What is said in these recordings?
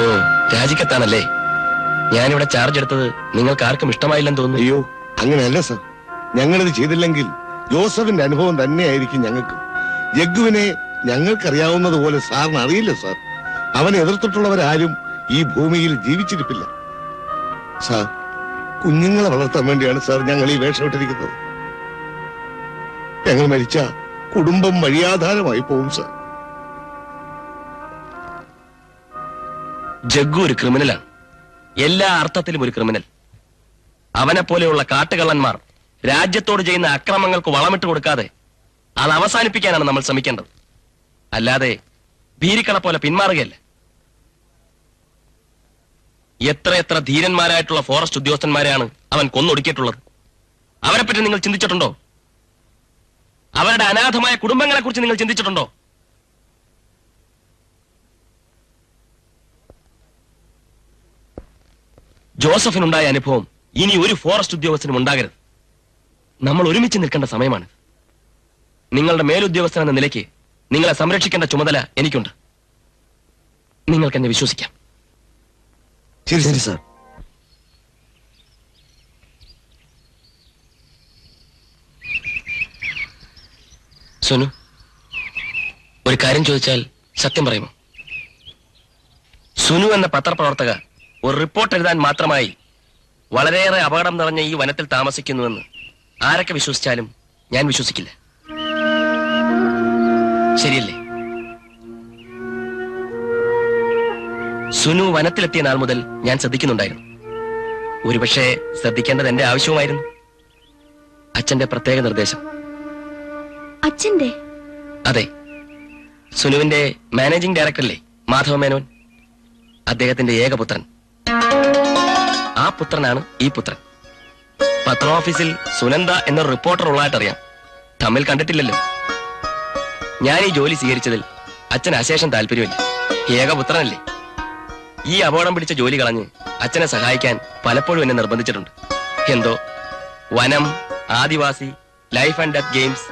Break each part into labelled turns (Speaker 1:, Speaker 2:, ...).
Speaker 1: ഓ. രാജിക്കത്താണല്ലേ? ഞാനിവിടെ ചാർജ് എടുത്തത് നിങ്ങൾക്ക് ആർക്കും ഇഷ്ടമായില്ലെന്ന് തോന്നുന്നു.
Speaker 2: അയ്യോ അങ്ങനെയല്ല സർ. ഞങ്ങളിത് ചെയ്തില്ലെങ്കിൽ ജോസഫിന്റെ അനുഭവം തന്നെയായിരിക്കും ഞങ്ങൾക്ക്. ജഗ്ഗുവിനെ ഞങ്ങൾക്കറിയാവുന്നത് പോലെ സാറിന് അറിയില്ല സാർ. അവനെ എതിർത്തിട്ടുള്ളവരാരും ഈ ഭൂമിയിൽ ജീവിച്ചിരിപ്പില്ല. സാർ കുഞ്ഞുങ്ങളെ വളർത്താൻ വേണ്ടിയാണ് സാർ ഞങ്ങൾ ഈ വേഷമിട്ടിരിക്കുന്നത്. ഞങ്ങൾ മരിച്ച കുടുംബം വഴിയാധാരമായി പോകും സാർ.
Speaker 1: ജഗ്ഗു ഒരു ക്രിമിനലാണ്. എല്ലാ അർത്ഥത്തിലും ഒരു ക്രിമിനൽ. അവനെ പോലെയുള്ള കാട്ടുകള്ളന്മാർ രാജ്യത്തോട് ചെയ്യുന്ന അക്രമങ്ങൾക്ക് വളമിട്ട് കൊടുക്കാതെ അത് അവസാനിപ്പിക്കാനാണ് നമ്മൾ ശ്രമിക്കേണ്ടത്. അല്ലാതെ ഭീരിക്കള പോലെ പിന്മാറുകയല്ല? എത്ര എത്ര ധീരന്മാരായിട്ടുള്ള ഫോറസ്റ്റ് ഉദ്യോഗസ്ഥന്മാരെയാണ് അവൻ കൊന്നൊടുക്കിയിട്ടുള്ളത്. അവരെപ്പറ്റി നിങ്ങൾ ചിന്തിച്ചിട്ടുണ്ടോ? അവരുടെ അനാഥമായ കുടുംബങ്ങളെ കുറിച്ച് നിങ്ങൾ ചിന്തിച്ചിട്ടുണ്ടോ? ജോസഫിനുണ്ടായ അനുഭവം ഇനി ഒരു ഫോറസ്റ്റ് ഉദ്യോഗസ്ഥനും ഉണ്ടാകരുത്. നമ്മൾ ഒരുമിച്ച് നിൽക്കേണ്ട സമയമാണ്. നിങ്ങളുടെ മേലുദ്യോഗസ്ഥൻ എന്ന നിലയ്ക്ക് നിങ്ങളെ സംരക്ഷിക്കേണ്ട ചുമതല എനിക്കുണ്ട്. നിങ്ങൾക്ക് എന്നെ വിശ്വസിക്കാം.
Speaker 2: ശരി ശരി സാർ.
Speaker 1: സോനു ഒരു കാര്യം ചോദിച്ചാൽ സത്യം പറയുമോ? സുനു എന്ന പത്രപ്രവർത്തക ഒരു റിപ്പോർട്ട് എഴുതാൻ മാത്രമായി വളരെയേറെ അപകടം നിറഞ്ഞ ഈ വനത്തിൽ താമസിക്കുന്നുവെന്ന് ആരൊക്കെ വിശ്വസിച്ചാലും ഞാൻ വിശ്വസിക്കില്ല. ശരിയല്ലേ? സുനു വനത്തിലെത്തിയ നാൾ മുതൽ ഞാൻ ശ്രദ്ധിക്കുന്നുണ്ടായിരുന്നു. ഒരുപക്ഷെ ശ്രദ്ധിക്കേണ്ടത് എന്റെ ആവശ്യവുമായിരുന്നു. അച്ഛന്റെ പ്രത്യേക നിർദ്ദേശം.
Speaker 3: അച്ഛന്റെ?
Speaker 1: അതെ. സുനുവിന്റെ മാനേജിംഗ് ഡയറക്ടറല്ലേ മാധവ മേനോൻ അദ്ദേഹത്തിന്റെ ഏകപുത്രൻ. പുത്രനാണ് ഈ പുത്രൻ. പത്ര ഓഫീസിൽ സുനന്ദ എന്ന റിപ്പോർട്ടർ ഉള്ളതായിട്ടറിയാം. തമ്മിൽ കണ്ടിട്ടില്ലല്ലോ. ഞാൻ ഈ ജോലി സ്വീകരിച്ചതിൽ അച്ഛൻ അശേഷം താല്പര്യമില്ല. ഏകപുത്രനല്ലേ ഈ അപകടം പിടിച്ച ജോലി കളഞ്ഞ് അച്ഛനെ സഹായിക്കാൻ പലപ്പോഴും എന്നെ നിർബന്ധിച്ചിട്ടുണ്ട്. എന്തോ? വനം ആദിവാസി ലൈഫ് ആൻഡ് ഡെത്ത് ഗെയിംസ്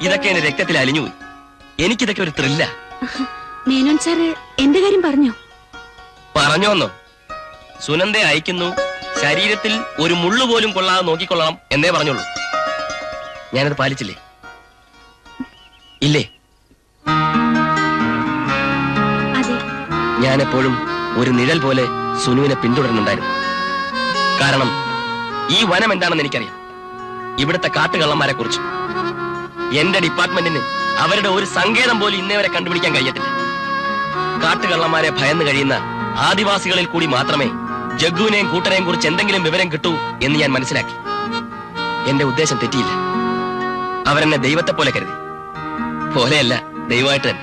Speaker 1: ഇതൊക്കെ എന്റെ രക്തത്തിൽ അലിഞ്ഞുപോയി. എനിക്കിതൊക്കെ ഒരു ത്രില്ല
Speaker 3: മേനോൻ സാറ് എന്റെ കാര്യം പറഞ്ഞോ?
Speaker 1: പറഞ്ഞോന്നോ? സുനന്ദയെ അയക്കുന്നു. ശരീരത്തിൽ ഒരു മുള്ളു പോലും കൊള്ളാതെ നോക്കിക്കൊള്ളണം എന്നേ പറഞ്ഞുള്ളൂ. ഞാനത് പാലിച്ചില്ലേ? ഇല്ലേ? ഞാൻ എപ്പോഴും ഒരു നിഴൽ പോലെ സുനുവിനെ പിന്തുടരുന്നുണ്ടായിരുന്നു. കാരണം ഈ വനം എന്താണെന്ന് എനിക്കറിയാം. ഇവിടുത്തെ കാട്ടുകള്ളന്മാരെ കുറിച്ച്. എന്റെ ഡിപ്പാർട്ട്മെന്റിന് അവരുടെ ഒരു സങ്കേതം പോലും ഇന്നേവരെ കണ്ടുപിടിക്കാൻ കഴിയത്തില്ല. കാട്ടുകള്ളന്മാരെ ഭയന്ന് കഴിയുന്ന ആദിവാസികളിൽ കൂടി മാത്രമേ ജഗ്ഗുവിനെയും കൂട്ടരെയും കുറിച്ച് എന്തെങ്കിലും വിവരം കിട്ടൂ എന്ന് ഞാൻ മനസ്സിലാക്കി. എന്റെ ഉദ്ദേശം തെറ്റിയില്ല. അവരെന്നെ ദൈവത്തെ പോലെ കരുതി. പോലെയല്ല ദൈവമായിട്ട് തന്നെ.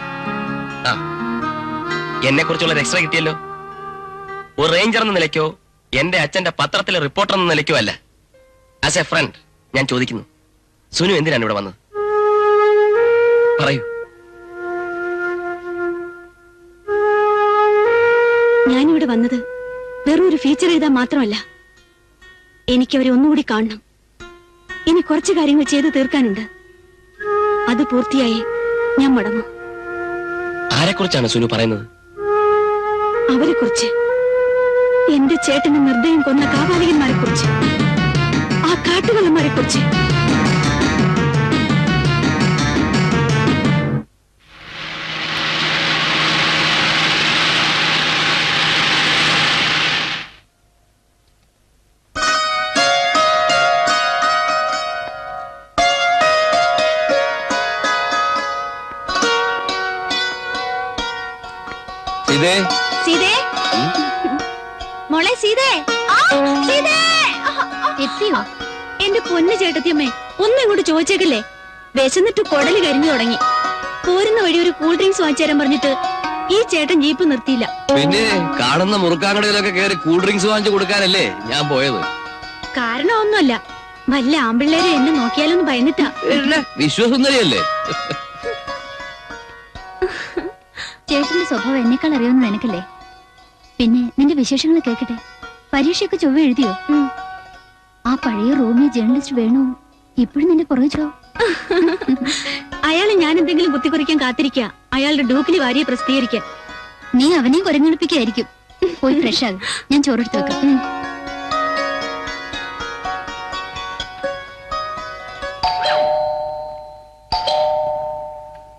Speaker 1: ആ എന്നെ കുറിച്ചുള്ള എക്സ്ട്രാ കിട്ടിയല്ലോ? ഒരു റേഞ്ചർ എന്ന നിലയ്ക്കോ എന്റെ അച്ഛന്റെ പത്രത്തിലെ റിപ്പോർട്ടർ എന്ന നിലയ്ക്കോ അല്ല. ആസ് എ ഫ്രണ്ട് ഞാൻ ചോദിക്കുന്നു. സുനു എന്തിനാണ് ഇവിടെ വന്നത്? പറയൂ.
Speaker 3: ഞാനിവിടെ വന്നത് വെറും ഒരു ഫീച്ചർ എഴുതാൻ മാത്രമല്ല എനിക്ക് അവരെ ഒന്നുകൂടി കാണണം. ഇനി കുറച്ച് കാര്യങ്ങൾ ചെയ്തു തീർക്കാനുണ്ട്. അത് പൂർത്തിയായി ഞാൻ മടങ്ങും.
Speaker 1: ആരെക്കുറിച്ചാണ് സുനു പറയുന്നത്?
Speaker 3: അവരെ കുറിച്ച് എന്റെ ചേട്ടന് നിർദ്ദയം കൊന്ന കാപാലികന്മാരെ കുറിച്ച് ആ കാട്ടുകള്ളന്മാരെ കുറിച്ച്
Speaker 1: ഇതേ
Speaker 3: സീതേ? മോളെ സീതേ. ആ, സീതേ. എത്തിയോ? എന്റെ പൊന്നു ചേട്ടത്തിയമ്മേ ഒന്നും ഇങ്ങോട്ട് ചോദിച്ചേക്കല്ലേ? വിശന്നിട്ട് കൊടൽ കരിഞ്ഞു തുടങ്ങി. പോരുന്ന വഴി ഒരു കൂൾ ഡ്രിങ്ക്സ് വാങ്ങിച്ചു തരാൻ പറഞ്ഞിട്ട് ഈ ചേട്ടൻ ജീപ്പ് നിർത്തിയില്ല.
Speaker 4: പിന്നെ കാണുന്ന മുറുക്കാങ്കടയിലൊക്കെ കയറി കൂൾ ഡ്രിങ്ക്സ് വാങ്ങിച്ചു കൊടുക്കാനല്ലേ ഞാൻ പോയത്?
Speaker 3: കാരണം ഒന്നുമല്ല വല്ല ആമ്പിള്ളേരെ എന്നെ നോക്കിയാലൊന്ന് ഭയന്നിട്ടാ.
Speaker 4: വിശ്വസുന്ദരിയല്ലേ?
Speaker 5: ചേട്ടന്റെ സ്വഭാവം എന്നെക്കാൾ അറിയാവുന്ന നിനക്കല്ലേ? പിന്നെ നിന്റെ വിശേഷങ്ങൾ കേക്കട്ടെ പരീക്ഷയൊക്കെ ചൊവ്വ എഴുതിയോ? ആ പഴയ റൂമിൽ ജേർണലിസ്റ്റ് വേണു? ഇപ്പോഴും നിന്റെ പുറകിച്ചോ?
Speaker 3: അയാളെ ഞാൻ എന്തെങ്കിലും കുത്തിക്കുറിക്കാൻ കാത്തിരിക്കുക. അയാളുടെ ഡോക്കിന് വാരിയെ പ്രസിദ്ധീകരിക്കാൻ.
Speaker 5: നീ അവനെയും കുരങ്ങെടുപ്പിക്കായിരിക്കും. പോയി ഫ്രഷ് ആകും. ഞാൻ ചോറെടുത്ത് വെക്കാം.